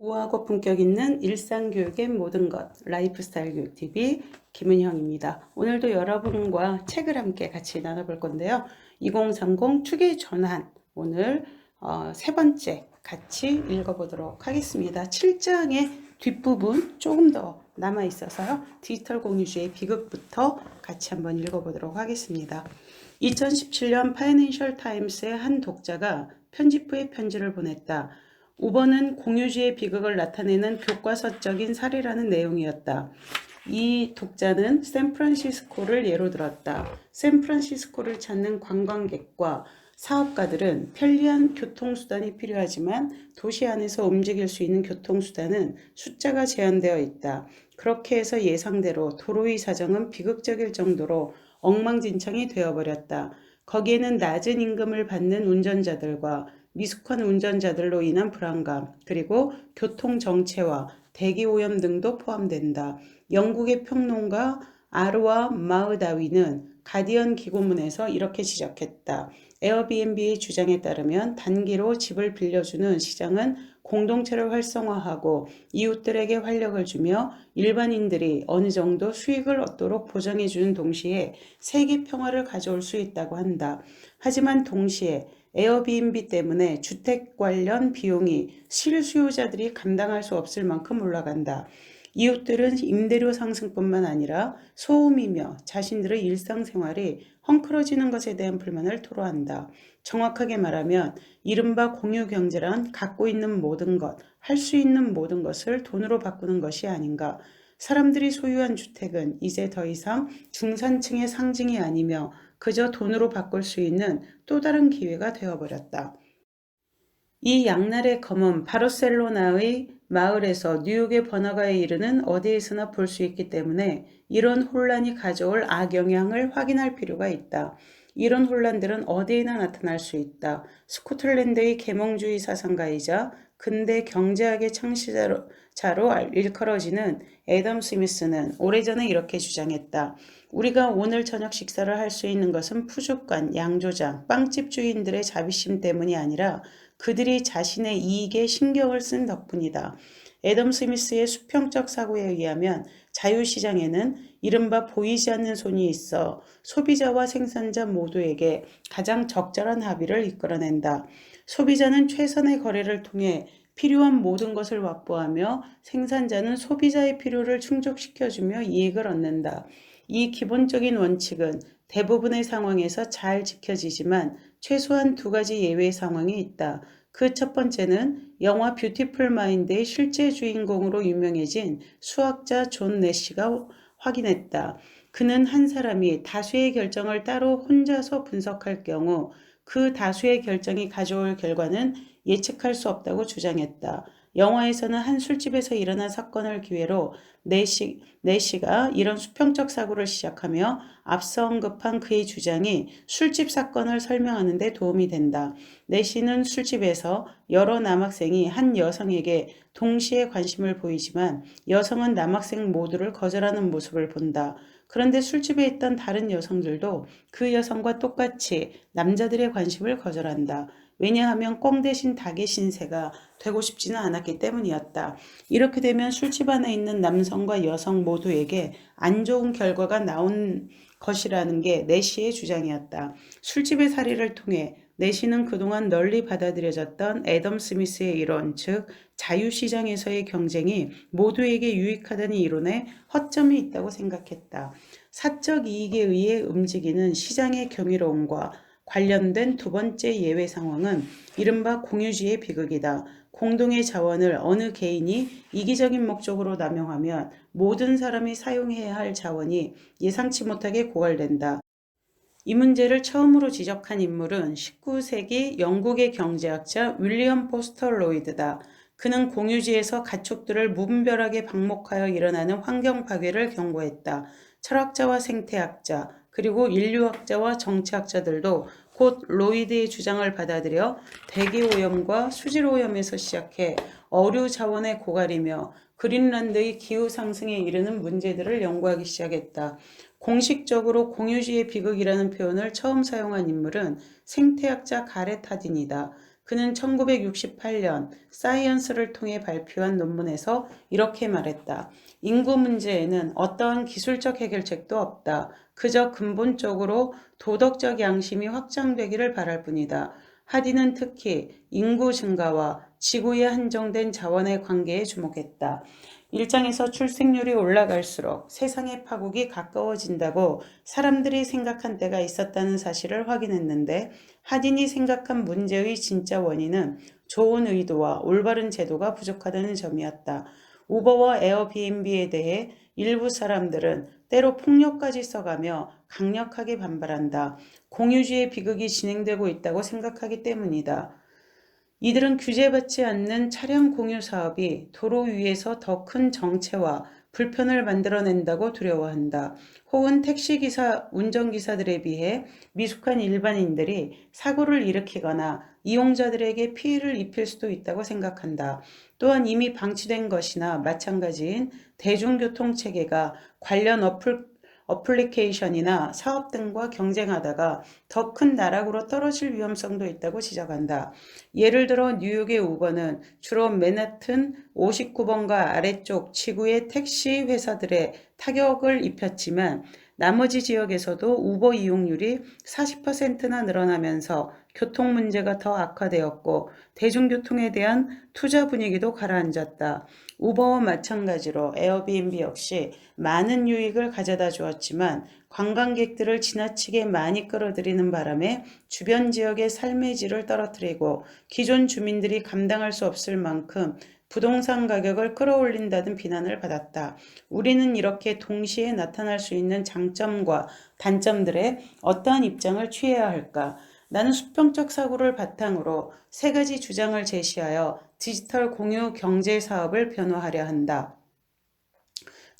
우아하고 품격 있는 일상교육의 모든 것 라이프스타일 교육 TV 김은형입니다. 오늘도 여러분과 책을 함께 같이 나눠볼 건데요. 2030 축의 전환 오늘 어, 세 번째 같이 읽어보도록 하겠습니다. 7장의 뒷부분 조금 더 남아 있어서요. 디지털 공유주의 비극부터 같이 한번 읽어보도록 하겠습니다. 2017년 파이낸셜 타임스의 한 독자가 편집 부에 편지를 보냈다. 5번은 공유주의 비극을 나타내는 교과서적인 사례라는 내용이었다. 이 독자는 샌프란시스코를 예로 들었다. 샌프란시스코를 찾는 관광객과 사업가들은 편리한 교통수단이 필요하지만 도시 안에서 움직일 수 있는 교통수단은 숫자가 제한되어 있다. 그렇게 해서 예상대로 도로의 사정은 비극적일 정도로 엉망진창이 되어버렸다. 거기에는 낮은 임금을 받는 운전자들과 미숙한 운전자들로 인한 불안감, 그리고 교통 정체와 대기 오염 등도 포함된다. 영국의 평론가 아르와 마으다위는 가디언 기고문에서 이렇게 지적했다. 에어비앤비의 주장에 따르면 단기로 집을 빌려주는 시장은 공동체를 활성화하고 이웃들에게 활력을 주며 일반인들이 어느 정도 수익을 얻도록 보장해주는 동시에 세계 평화를 가져올 수 있다고 한다. 하지만 동시에 에어비앤비 때문에 주택 관련 비용이 실수요자들이 감당할 수 없을 만큼 올라간다. 이웃들은 임대료 상승뿐만 아니라 소음이며 자신들의 일상생활이 헝클어지는 것에 대한 불만을 토로한다. 정확하게 말하면 이른바 공유경제란 갖고 있는 모든 것, 할 수 있는 모든 것을 돈으로 바꾸는 것이 아닌가. 사람들이 소유한 주택은 이제 더 이상 중산층의 상징이 아니며 그저 돈으로 바꿀 수 있는 또 다른 기회가 되어버렸다. 이 양날의 검은 바르셀로나의 마을에서 뉴욕의 번화가에 이르는 어디에서나 볼 수 있기 때문에 이런 혼란이 가져올 악영향을 확인할 필요가 있다. 이런 혼란들은 어디에나 나타날 수 있다. 스코틀랜드의 계몽주의 사상가이자 근대 경제학의 창시자로 일컬어지는 애덤 스미스는 오래전에 이렇게 주장했다. 우리가 오늘 저녁 식사를 할 수 있는 것은 푸주간, 양조장, 빵집 주인들의 자비심 때문이 아니라 그들이 자신의 이익에 신경을 쓴 덕분이다. 애덤 스미스의 수평적 사고에 의하면 자유시장에는 이른바 보이지 않는 손이 있어 소비자와 생산자 모두에게 가장 적절한 합의를 이끌어낸다. 소비자는 최선의 거래를 통해 필요한 모든 것을 확보하며 생산자는 소비자의 필요를 충족시켜주며 이익을 얻는다. 이 기본적인 원칙은 대부분의 상황에서 잘 지켜지지만 최소한 두 가지 예외 상황이 있다. 그 첫 번째는 영화 뷰티풀 마인드의 실제 주인공으로 유명해진 수학자 존 내시가 확인했다. 그는 한 사람이 다수의 결정을 따로 혼자서 분석할 경우 그 다수의 결정이 가져올 결과는 예측할 수 없다고 주장했다. 영화에서는 한 술집에서 일어난 사건을 기회로 네시, 네시가 이런 수평적 사고를 시작하며 앞서 언급한 그의 주장이 술집 사건을 설명하는 데 도움이 된다. 네시는 술집에서 여러 남학생이 한 여성에게 동시에 관심을 보이지만 여성은 남학생 모두를 거절하는 모습을 본다. 그런데 술집에 있던 다른 여성들도 그 여성과 똑같이 남자들의 관심을 거절한다. 왜냐하면 꽁 대신 닭의 신세가 되고 싶지는 않았기 때문이었다. 이렇게 되면 술집 안에 있는 남성과 여성 모두에게 안 좋은 결과가 나온 것이라는 게 내시의 주장이었다. 술집의 사례를 통해 내시는 그동안 널리 받아들여졌던 애덤 스미스의 이론, 즉 자유시장에서의 경쟁이 모두에게 유익하다는 이론에 허점이 있다고 생각했다. 사적 이익에 의해 움직이는 시장의 경이로움과 관련된 두 번째 예외 상황은 이른바 공유주의 비극이다. 공동의 자원을 어느 개인이 이기적인 목적으로 남용하면 모든 사람이 사용해야 할 자원이 예상치 못하게 고갈된다. 이 문제를 처음으로 지적한 인물은 19세기 영국의 경제학자 윌리엄 포스터 로이드다. 그는 공유지에서 가축들을 무분별하게 방목하여 일어나는 환경 파괴를 경고했다. 철학자와 생태학자, 그리고 인류학자와 정치학자들도 곧 로이드의 주장을 받아들여 대기 오염과 수질 오염에서 시작해 어류 자원의 고갈이며 그린란드의 기후 상승에 이르는 문제들을 연구하기 시작했다. 공식적으로 공유지의 비극이라는 표현을 처음 사용한 인물은 생태학자 가렛 하딘이다. 그는 1968년 사이언스를 통해 발표한 논문에서 이렇게 말했다. 인구 문제에는 어떠한 기술적 해결책도 없다. 그저 근본적으로 도덕적 양심이 확장되기를 바랄 뿐이다. 하디는 특히 인구 증가와 지구에 한정된 자원의 관계에 주목했다. 일장에서 출생률이 올라갈수록 세상의 파국이 가까워진다고 사람들이 생각한 때가 있었다는 사실을 확인했는데 하딘이 생각한 문제의 진짜 원인은 좋은 의도와 올바른 제도가 부족하다는 점이었다. 우버와 에어비앤비에 대해 일부 사람들은 때로 폭력까지 써가며 강력하게 반발한다. 공유주의 비극이 진행되고 있다고 생각하기 때문이다. 이들은 규제받지 않는 차량 공유 사업이 도로 위에서 더 큰 정체와 불편을 만들어낸다고 두려워한다. 혹은 택시기사, 운전기사들에 비해 미숙한 일반인들이 사고를 일으키거나 이용자들에게 피해를 입힐 수도 있다고 생각한다. 또한 이미 방치된 것이나 마찬가지인 대중교통 체계가 관련 어플 어플리케이션이나 사업 등과 경쟁하다가 더 큰 나락으로 떨어질 위험성도 있다고 지적한다. 예를 들어 뉴욕의 우버는 주로 맨하튼 59번가 아래쪽 지구의 택시 회사들의 타격을 입혔지만 나머지 지역에서도 우버 이용률이 40%나 늘어나면서 교통 문제가 더 악화되었고 대중교통에 대한 투자 분위기도 가라앉았다. 우버와 마찬가지로 에어비앤비 역시 많은 유익을 가져다 주었지만 관광객들을 지나치게 많이 끌어들이는 바람에 주변 지역의 삶의 질을 떨어뜨리고 기존 주민들이 감당할 수 없을 만큼 부동산 가격을 끌어올린다는 비난을 받았다. 우리는 이렇게 동시에 나타날 수 있는 장점과 단점들에 어떠한 입장을 취해야 할까? 나는 수평적 사고를 바탕으로 세 가지 주장을 제시하여 디지털 공유 경제 사업을 변호하려 한다.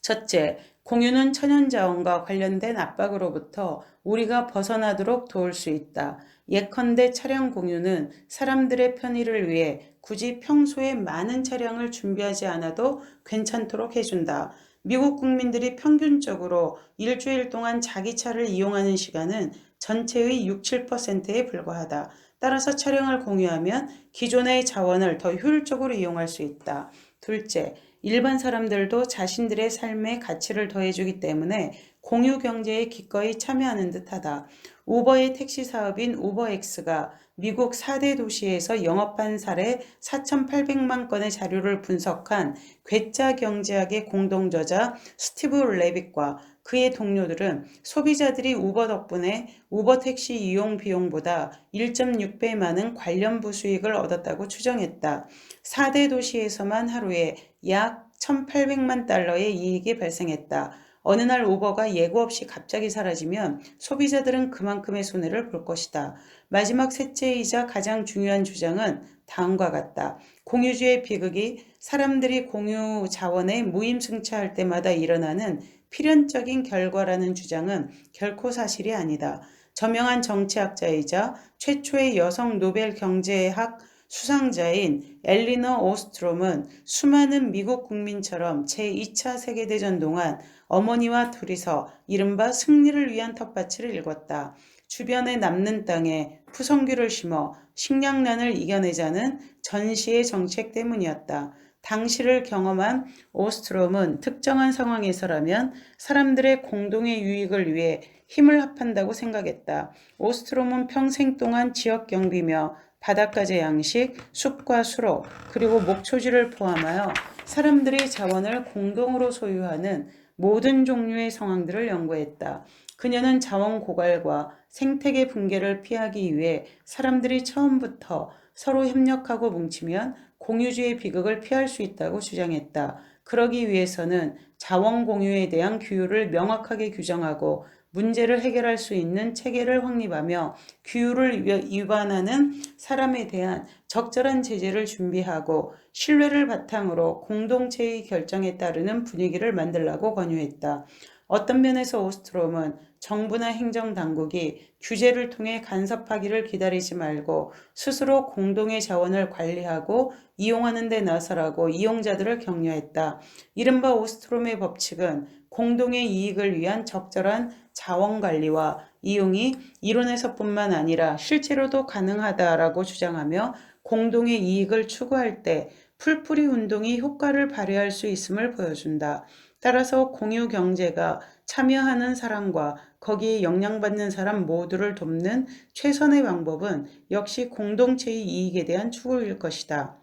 첫째, 공유는 천연자원과 관련된 압박으로부터 우리가 벗어나도록 도울 수 있다. 예컨대 차량 공유는 사람들의 편의를 위해 굳이 평소에 많은 차량을 준비하지 않아도 괜찮도록 해준다. 미국 국민들이 평균적으로 일주일 동안 자기 차를 이용하는 시간은 전체의 6, 7%에 불과하다. 따라서 차량을 공유하면 기존의 자원을 더 효율적으로 이용할 수 있다. 둘째, 일반 사람들도 자신들의 삶에 가치를 더해주기 때문에 공유 경제에 기꺼이 참여하는 듯하다. 우버의 택시 사업인 우버엑스가 미국 4대 도시에서 영업한 사례 4,800만 건의 자료를 분석한 괴짜 경제학의 공동 저자 스티브 레빗과 그의 동료들은 소비자들이 우버 덕분에 우버 택시 이용 비용보다 1.6배 많은 관련 부 수익을 얻었다고 추정했다. 4대 도시에서만 하루에 약 1,800만 달러의 이익이 발생했다. 어느 날 우버가 예고 없이 갑자기 사라지면 소비자들은 그만큼의 손해를 볼 것이다. 마지막 셋째이자 가장 중요한 주장은 다음과 같다. 공유주의 비극이 사람들이 공유 자원에 무임승차할 때마다 일어나는 필연적인 결과라는 주장은 결코 사실이 아니다. 저명한 정치학자이자 최초의 여성 노벨 경제학 수상자인 엘리너 오스트롬은 수많은 미국 국민처럼 제2차 세계대전 동안 어머니와 둘이서 이른바 승리를 위한 텃밭을 읽었다. 주변에 남는 땅에 푸성규를 심어 식량난을 이겨내자는 전시의 정책 때문이었다. 당시를 경험한 오스트롬은 특정한 상황에서라면 사람들의 공동의 유익을 위해 힘을 합한다고 생각했다. 오스트롬은 평생 동안 지역 경비며 바닷가재 양식, 숲과 수로, 그리고 목초지를 포함하여 사람들의 자원을 공동으로 소유하는 모든 종류의 상황들을 연구했다. 그녀는 자원 고갈과 생태계 붕괴를 피하기 위해 사람들이 처음부터 서로 협력하고 뭉치면 공유주의 비극을 피할 수 있다고 주장했다. 그러기 위해서는 자원 공유에 대한 규율을 명확하게 규정하고 문제를 해결할 수 있는 체계를 확립하며 규율을 위반하는 사람에 대한 적절한 제재를 준비하고 신뢰를 바탕으로 공동체의 결정에 따르는 분위기를 만들라고 권유했다. 어떤 면에서 오스트롬은 정부나 행정당국이 규제를 통해 간섭하기를 기다리지 말고 스스로 공동의 자원을 관리하고 이용하는 데 나서라고 이용자들을 격려했다. 이른바 오스트롬의 법칙은 공동의 이익을 위한 적절한 자원 관리와 이용이 이론에서뿐만 아니라 실제로도 가능하다라고 주장하며 공동의 이익을 추구할 때 풀뿌리 운동이 효과를 발휘할 수 있음을 보여준다. 따라서 공유 경제가 참여하는 사람과 거기에 영향받는 사람 모두를 돕는 최선의 방법은 역시 공동체의 이익에 대한 추구일 것이다.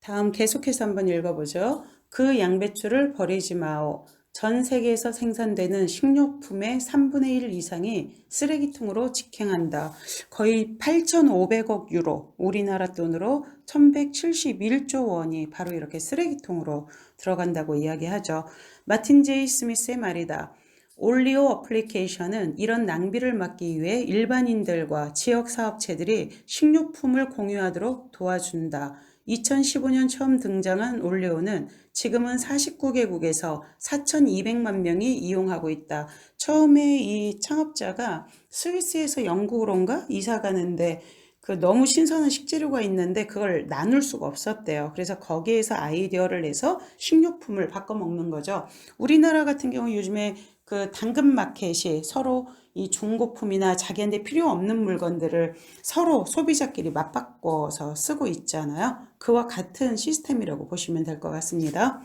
다음 계속해서 한번 읽어보죠. 그 양배추를 버리지 마오. 전 세계에서 생산되는 식료품의 3분의 1 이상이 쓰레기통으로 직행한다. 거의 8,500억 유로, 우리나라 돈으로 1,171조 원이 바로 이렇게 쓰레기통으로 들어간다고 이야기하죠. 마틴 제이 스미스의 말이다. 올리오 어플리케이션은 이런 낭비를 막기 위해 일반인들과 지역 사업체들이 식료품을 공유하도록 도와준다. 2015년 처음 등장한 올리오는 지금은 49개국에서 4,200만 명이 이용하고 있다. 처음에 이 창업자가 스위스에서 영국으로인가 이사 가는데 그 너무 신선한 식재료가 있는데 그걸 나눌 수가 없었대요. 그래서 거기에서 아이디어를 내서 식료품을 바꿔 먹는 거죠. 우리나라 같은 경우 요즘에 그 당근 마켓이 서로 이 중고품이나 자기한테 필요 없는 물건들을 서로 소비자끼리 맞바꿔서 쓰고 있잖아요. 그와 같은 시스템이라고 보시면 될 것 같습니다.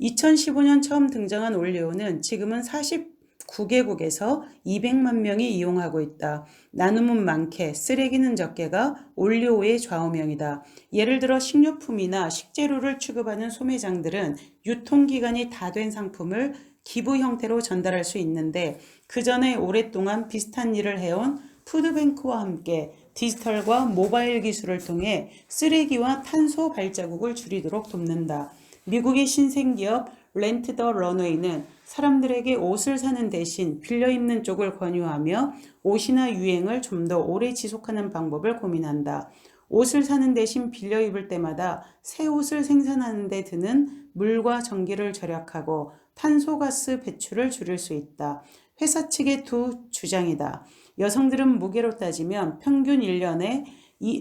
2015년 처음 등장한 올리오는 지금은 49개국에서 200만 명이 이용하고 있다. 나눔은 많게 쓰레기는 적게가 올리오의 좌우명이다. 예를 들어 식료품이나 식재료를 취급하는 소매장들은 유통기간이 다 된 상품을 기부 형태로 전달할 수 있는데 그 전에 오랫동안 비슷한 일을 해온 푸드뱅크와 함께 디지털과 모바일 기술을 통해 쓰레기와 탄소 발자국을 줄이도록 돕는다. 미국의 신생기업 렌트 더 런웨이는 사람들에게 옷을 사는 대신 빌려 입는 쪽을 권유하며 옷이나 유행을 좀 더 오래 지속하는 방법을 고민한다. 옷을 사는 대신 빌려 입을 때마다 새 옷을 생산하는 데 드는 물과 전기를 절약하고 탄소가스 배출을 줄일 수 있다. 회사 측의 두 주장이다. 여성들은 무게로 따지면 평균 1년에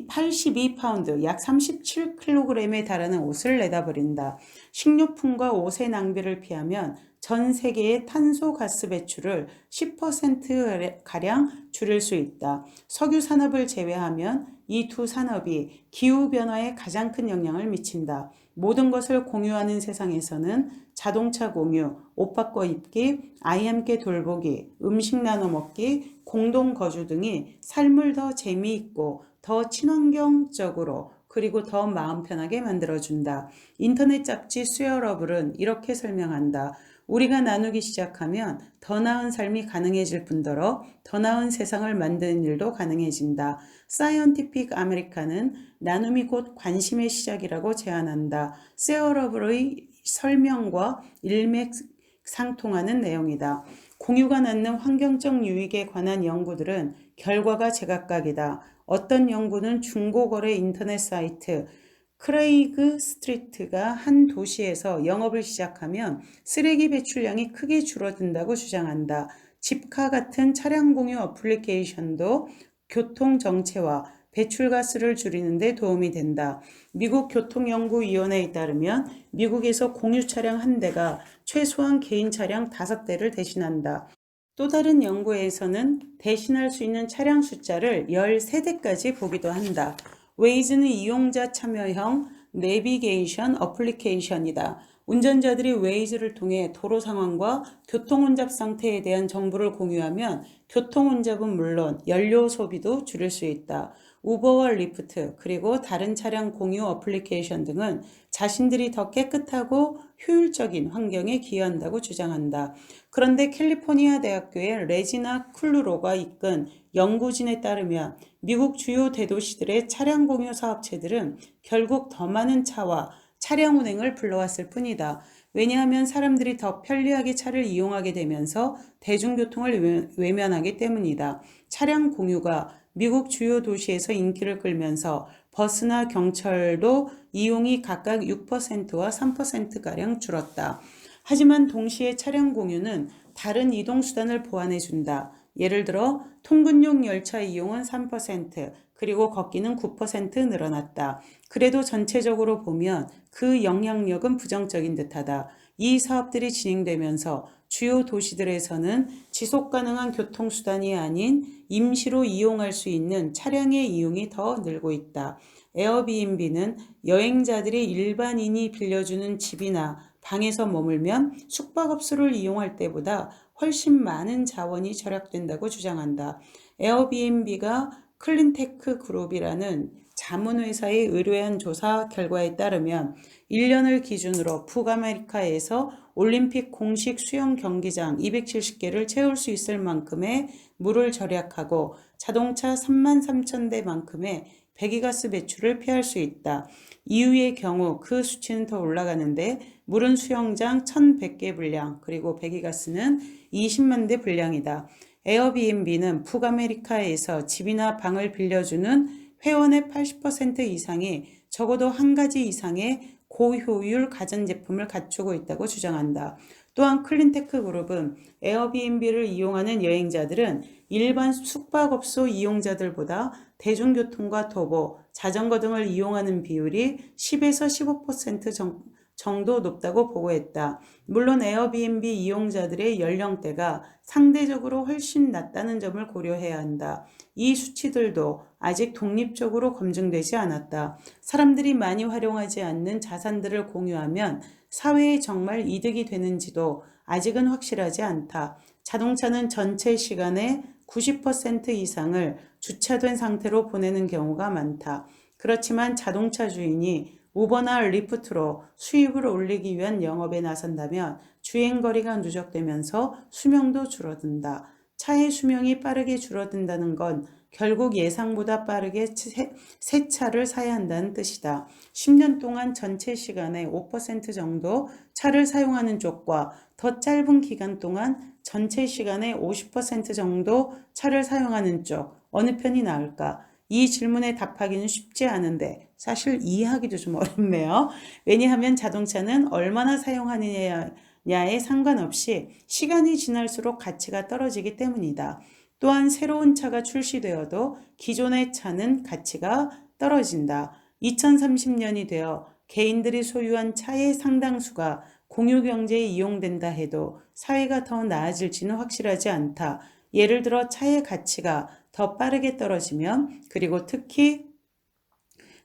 82파운드, 약 37kg에 달하는 옷을 내다버린다. 식료품과 옷의 낭비를 피하면 전 세계의 탄소 가스 배출을 10%가량 줄일 수 있다. 석유 산업을 제외하면 이 두 산업이 기후변화에 가장 큰 영향을 미친다. 모든 것을 공유하는 세상에서는 자동차 공유, 옷 바꿔 입기, 아이 함께 돌보기, 음식 나눠 먹기, 공동 거주 등이 삶을 더 재미있고 더 친환경적으로 그리고 더 마음 편하게 만들어준다. 인터넷 잡지 수여러블은 이렇게 설명한다. 우리가 나누기 시작하면 더 나은 삶이 가능해질 뿐더러 더 나은 세상을 만드는 일도 가능해진다. 사이언티픽 아메리카는 나눔이 곧 관심의 시작이라고 제안한다. 세어러블의 설명과 일맥상통하는 내용이다. 공유가 낳는 환경적 유익에 관한 연구들은 결과가 제각각이다. 어떤 연구는 중고거래 인터넷 사이트 크레이그 스트리트가 한 도시에서 영업을 시작하면 쓰레기 배출량이 크게 줄어든다고 주장한다. 집카 같은 차량 공유 어플리케이션도 교통 정체와 배출가스를 줄이는 데 도움이 된다. 미국 교통연구위원회에 따르면 미국에서 공유 차량 한 대가 최소한 개인 차량 다섯 대를 대신한다. 또 다른 연구에서는 대신할 수 있는 차량 숫자를 13대까지 보기도 한다. 웨이즈는 이용자 참여형 내비게이션 어플리케이션이다. 운전자들이 웨이즈를 통해 도로 상황과 교통 혼잡 상태에 대한 정보를 공유하면 교통 혼잡은 물론 연료 소비도 줄일 수 있다. 우버와 리프트 그리고 다른 차량 공유 어플리케이션 등은 자신들이 더 깨끗하고 효율적인 환경에 기여한다고 주장한다. 그런데 캘리포니아 대학교의 레지나 쿨루로가 이끈 연구진에 따르면 미국 주요 대도시들의 차량 공유 사업체들은 결국 더 많은 차와 차량 운행을 불러왔을 뿐이다. 왜냐하면 사람들이 더 편리하게 차를 이용하게 되면서 대중교통을 외면하기 때문이다. 차량 공유가 미국 주요 도시에서 인기를 끌면서 버스나 경철도 이용이 각각 6%와 3%가량 줄었다. 하지만 동시에 차량 공유는 다른 이동수단을 보완해 준다. 예를 들어 통근용 열차 이용은 3%, 그리고 걷기는 9% 늘어났다. 그래도 전체적으로 보면 그 영향력은 부정적인 듯하다. 이 사업들이 진행되면서 주요 도시들에서는 지속 가능한 교통수단이 아닌 임시로 이용할 수 있는 차량의 이용이 더 늘고 있다. 에어비앤비는 여행자들이 일반인이 빌려주는 집이나 방에서 머물면 숙박업소를 이용할 때보다 훨씬 많은 자원이 절약된다고 주장한다. 에어비앤비가 클린테크 그룹이라는 자문회사의 의뢰한 조사 결과에 따르면 1년을 기준으로 북아메리카에서 올림픽 공식 수영 경기장 270개를 채울 수 있을 만큼의 물을 절약하고 자동차 3만 3천 대만큼의 배기가스 배출을 피할 수 있다. 이후의 경우 그 수치는 더 올라가는데 물은 수영장 1,100개 분량 그리고 배기가스는 20만 대 분량이다. 에어비앤비는 북아메리카에서 집이나 방을 빌려주는 회원의 80% 이상이 적어도 한 가지 이상의 고효율 가전제품을 갖추고 있다고 주장한다. 또한 클린테크 그룹은 에어비앤비를 이용하는 여행자들은 일반 숙박업소 이용자들보다 대중교통과 도보, 자전거 등을 이용하는 비율이 10에서 15% 정, 정도 높다고 보고했다. 물론 에어비앤비 이용자들의 연령대가 상대적으로 훨씬 낮다는 점을 고려해야 한다. 이 수치들도 아직 독립적으로 검증되지 않았다. 사람들이 많이 활용하지 않는 자산들을 공유하면 사회에 정말 이득이 되는지도 아직은 확실하지 않다. 자동차는 전체 시간의 90% 이상을 주차된 상태로 보내는 경우가 많다. 그렇지만 자동차 주인이 우버나 리프트로 수입을 올리기 위한 영업에 나선다면 주행거리가 누적되면서 수명도 줄어든다. 차의 수명이 빠르게 줄어든다는 건 결국 예상보다 빠르게 새 차를 사야 한다는 뜻이다. 10년 동안 전체 시간의 5% 정도 차를 사용하는 쪽과 더 짧은 기간 동안 전체 시간의 50% 정도 차를 사용하는 쪽 어느 편이 나을까? 이 질문에 답하기는 쉽지 않은데 사실 이해하기도 좀 어렵네요. 왜냐하면 자동차는 얼마나 사용하느냐에 상관없이 시간이 지날수록 가치가 떨어지기 때문이다. 또한 새로운 차가 출시되어도 기존의 차는 가치가 떨어진다. 2030년이 되어 개인들이 소유한 차의 상당수가 공유 경제에 이용된다 해도 사회가 더 나아질지는 확실하지 않다. 예를 들어 차의 가치가 더 빠르게 떨어지면 그리고 특히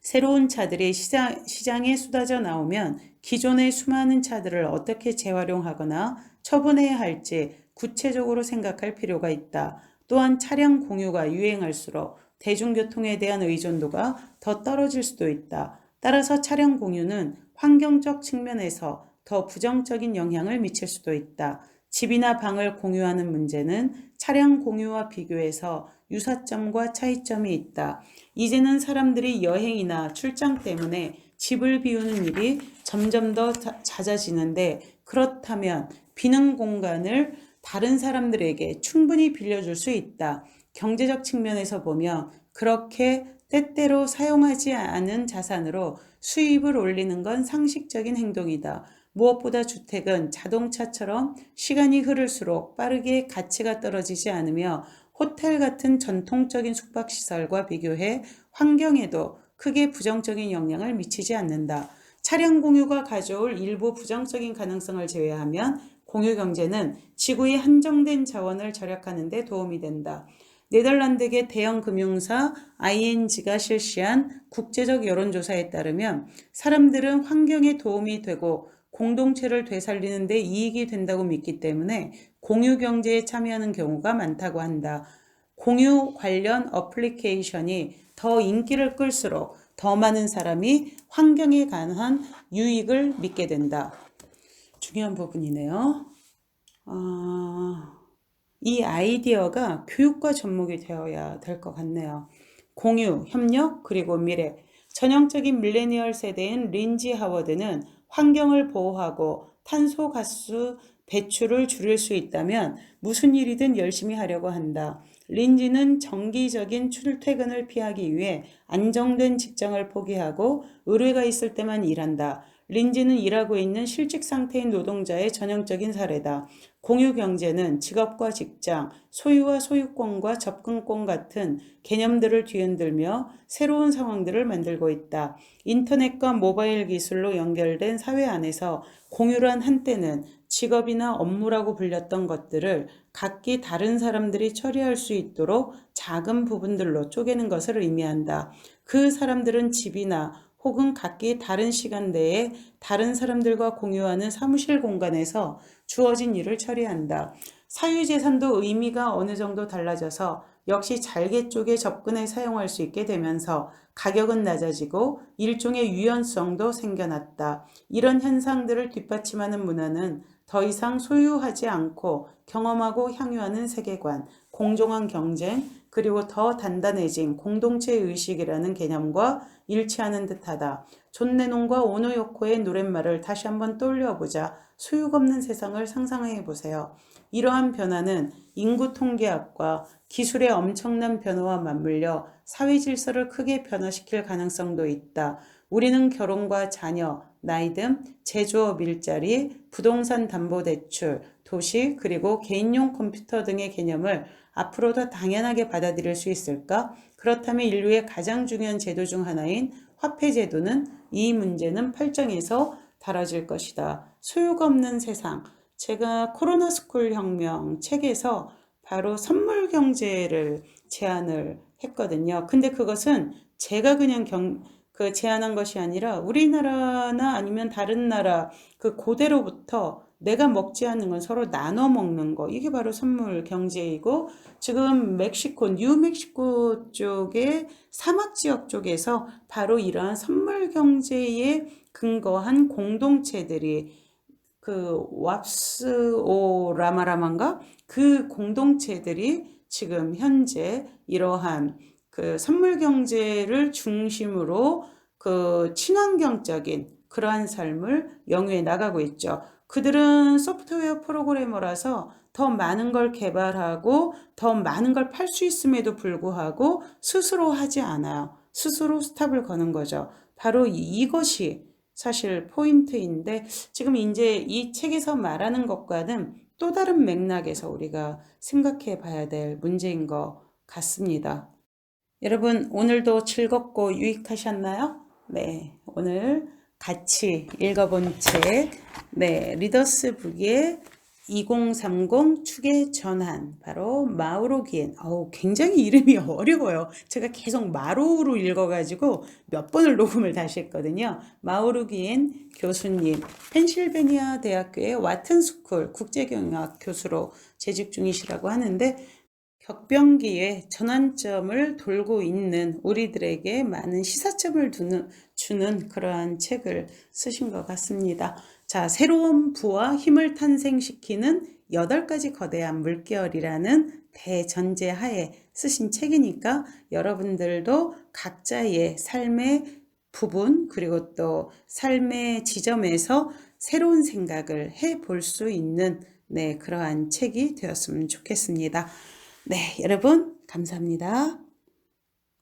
새로운 차들이 시장, 시장에 쏟아져 나오면 기존의 수많은 차들을 어떻게 재활용하거나 처분해야 할지 구체적으로 생각할 필요가 있다. 또한 차량 공유가 유행할수록 대중교통에 대한 의존도가 더 떨어질 수도 있다. 따라서 차량 공유는 환경적 측면에서 더 부정적인 영향을 미칠 수도 있다. 집이나 방을 공유하는 문제는 차량 공유와 비교해서 유사점과 차이점이 있다. 이제는 사람들이 여행이나 출장 때문에 집을 비우는 일이 점점 더 잦아지는데 그렇다면 비는 공간을 다른 사람들에게 충분히 빌려줄 수 있다. 경제적 측면에서 보면 그렇게 때때로 사용하지 않은 자산으로 수입을 올리는 건 상식적인 행동이다. 무엇보다 주택은 자동차처럼 시간이 흐를수록 빠르게 가치가 떨어지지 않으며 호텔 같은 전통적인 숙박시설과 비교해 환경에도 크게 부정적인 영향을 미치지 않는다. 차량 공유가 가져올 일부 부정적인 가능성을 제외하면 공유 경제는 지구의 한정된 자원을 절약하는 데 도움이 된다. 네덜란드계 대형 금융사 ING가 실시한 국제적 여론조사에 따르면 사람들은 환경에 도움이 되고 공동체를 되살리는 데 이익이 된다고 믿기 때문에 공유 경제에 참여하는 경우가 많다고 한다. 공유 관련 어플리케이션이 더 인기를 끌수록 더 많은 사람이 환경에 관한 유익을 믿게 된다. 중요한 부분이네요. 아, 이 아이디어가 교육과 접목이 되어야 될 것 같네요. 공유, 협력, 그리고 미래. 전형적인 밀레니얼 세대인 린지 하워드는 환경을 보호하고 탄소 가스 배출을 줄일 수 있다면 무슨 일이든 열심히 하려고 한다. 린지는 정기적인 출퇴근을 피하기 위해 안정된 직장을 포기하고 의뢰가 있을 때만 일한다. 린지는 일하고 있는 실직 상태인 노동자의 전형적인 사례다. 공유 경제는 직업과 직장, 소유와 소유권과 접근권 같은 개념들을 뒤흔들며 새로운 상황들을 만들고 있다. 인터넷과 모바일 기술로 연결된 사회 안에서 공유란 한때는 직업이나 업무라고 불렸던 것들을 각기 다른 사람들이 처리할 수 있도록 작은 부분들로 쪼개는 것을 의미한다. 그 사람들은 집이나 혹은 각기 다른 시간대에 다른 사람들과 공유하는 사무실 공간에서 주어진 일을 처리한다. 사유재산도 의미가 어느 정도 달라져서 역시 잘개 쪽에 접근해 사용할 수 있게 되면서 가격은 낮아지고 일종의 유연성도 생겨났다. 이런 현상들을 뒷받침하는 문화는 더 이상 소유하지 않고 경험하고 향유하는 세계관, 공정한 경쟁, 그리고 더 단단해진 공동체 의식이라는 개념과 일치하는 듯하다. 존 레논과 오노 요코의 노랫말을 다시 한번 떠올려보자 소유가 없는 세상을 상상해 보세요. 이러한 변화는 인구 통계학과 기술의 엄청난 변화와 맞물려 사회 질서를 크게 변화시킬 가능성도 있다. 우리는 결혼과 자녀, 나이 등 제조업 일자리, 부동산 담보 대출, 도시, 그리고 개인용 컴퓨터 등의 개념을 앞으로 더 당연하게 받아들일 수 있을까? 그렇다면 인류의 가장 중요한 제도 중 하나인 화폐 제도는 이 문제는 팔정에서 달아질 것이다. 소유가 없는 세상. 제가 코로나 스쿨 혁명 책에서 바로 선물 경제를 제안을 했거든요. 근데 그것은 제가 그냥 경, 그 제안한 것이 아니라 우리나라나 아니면 다른 나라 그 고대로부터 내가 먹지 않는 건 서로 나눠 먹는 거. 이게 바로 선물 경제이고 지금 멕시코, 뉴멕시코 쪽의 사막 지역 쪽에서 바로 이러한 선물 경제에 근거한 공동체들이 그 왑스 라마라만가 그 공동체들이 지금 현재 이러한 그 선물 경제를 중심으로 그 친환경적인 그러한 삶을 영위해 나가고 있죠. 그들은 소프트웨어 프로그래머라서 더 많은 걸 개발하고 더 많은 걸 팔 수 있음에도 불구하고 스스로 하지 않아요. 스스로 스탑을 거는 거죠. 바로 이것이 사실 포인트인데 지금 이제 이 책에서 말하는 것과는 또 다른 맥락에서 우리가 생각해 봐야 될 문제인 것 같습니다. 여러분, 오늘도 즐겁고 유익하셨나요? 네, 오늘 같이 읽어본 책, 네, 리더스 북의 2030 축의 전환 바로 마우로 기엔. 어우 굉장히 이름이 어려워요. 제가 계속 마로우로 읽어가지고 몇 번을 녹음을 다시 했거든요. 마우로 기엔 교수님 펜실베니아 대학교의 와튼 스쿨 국제경영학 교수로 재직 중이시라고 하는데 격변기에 전환점을 돌고 있는 우리들에게 많은 시사점을 두는, 주는 그러한 책을 쓰신 것 같습니다. 자, 새로운 부와 힘을 탄생시키는 여덟 가지 거대한 물결이라는 대전제 하에 쓰신 책이니까 여러분들도 각자의 삶의 부분 그리고 또 삶의 지점에서 새로운 생각을 해 볼 수 있는 네, 그러한 책이 되었으면 좋겠습니다. 네, 여러분 감사합니다.